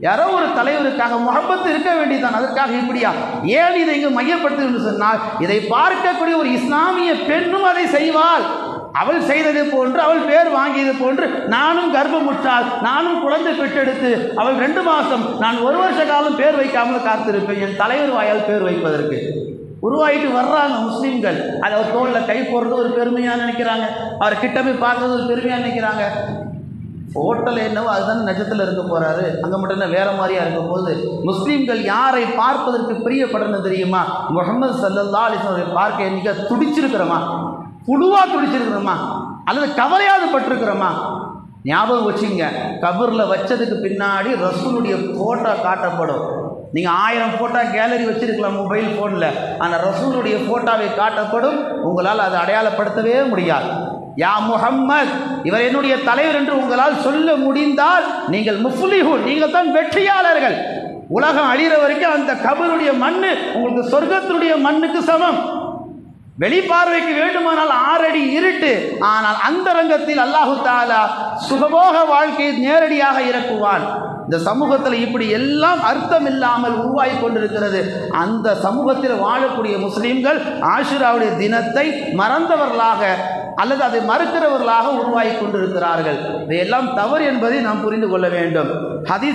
யாரோ ஒரு தலைவருக்காக முகப்பத்து இருக்க வேண்டியதான் அதற்காக இப்படியா? ஏன் இதை இங்கு மையப்படுத்து சொன்னால் இதை பார்க்கக்கூடிய ஒரு இஸ்லாமிய பெண்ணும் அதை செய்வாள். அவள் செய்தது போன்று அவள் பேர் வாங்கியது போன்று நானும் கர்ப்பமுற்றால் நானும் குழந்தை பெற்றெடுத்து அவள் ரெண்டு மாதம் நான் ஒரு வருஷ காலம் பேர் வைக்காமல் காத்திருப்பேன். என் தலைவர் வாயால் பேர் வைப்பதற்கு. உருவாயிட்டு வர்றாங்க முஸ்லீம்கள். அதை அவர் தோளில் கை போடுறது ஒரு பெருமையாக நினைக்கிறாங்க. அவர் கிட்ட போய் பார்க்கறது ஒரு பெருமையாக நினைக்கிறாங்க. ஹோட்டல் என்னவோ அதுதானே நஜத்தில் இருக்க போகிறாரு அங்கே மட்டும் என்ன வேற மாதிரியா இருக்கும் போது முஸ்லீம்கள் யாரை பார்ப்பதற்கு பிரியப்படணும் தெரியுமா? முகமது சல்லல்லா அலிஸ்வரை பார்க்க என்னைக்கா துடிச்சிருக்கிறோமா? புழுவாக துடிச்சிருக்கிறோமா? அல்லது கவலையாவது பட்டிருக்கிறோமா? ஞாபகம் வச்சுங்க கபரில் வச்சதுக்கு பின்னாடி ரசூலுடைய ஃபோட்டோ காட்டப்படும். நீங்கள் ஆயிரம் ஃபோட்டோ கேலரி வச்சிருக்கலாம் மொபைல் ஃபோனில் ஆனால் ரசூலுடைய ஃபோட்டோவை காட்டப்படும் உங்களால் அதை அடையாளப்படுத்தவே முடியாது. யா முஹம்மத் இவர் என்னுடைய தலைவர் என்று உங்களால் சொல்ல முடிந்தால் நீங்கள் முஃப்லிஹூன் நீங்கள் தான் வெற்றியாளர்கள். உலகம் அழிகிற வரைக்கும் அந்த கபருடைய மண்ணு உங்களுக்கு சொர்க்கத்தினுடைய மண்ணுக்கு சமம். வெளிப்பார்வைக்கு வேண்டுமானால் ஆறடி இருட்டு ஆனால் அந்த ரங்கத்தில் அல்லாஹு தாலா சுகபோக வாழ்க்கையை நேரடியாக இறக்குவான். இந்த சமூகத்தில் இப்படி எல்லாம் அர்த்தம் இல்லாமல் உருவாகி கொண்டிருக்கிறது. அந்த சமூகத்தில் வாழக்கூடிய முஸ்லீம்கள் ஆஷுராவுடைய தினத்தை மறந்தவர்களாக அல்லது அதை மறுக்கிறவர்களாக உருவாகி கொண்டிருக்கிறார்கள். இதையெல்லாம் தவறு என்பதை நாம் புரிந்து கொள்ள வேண்டும். ஹதீஸ்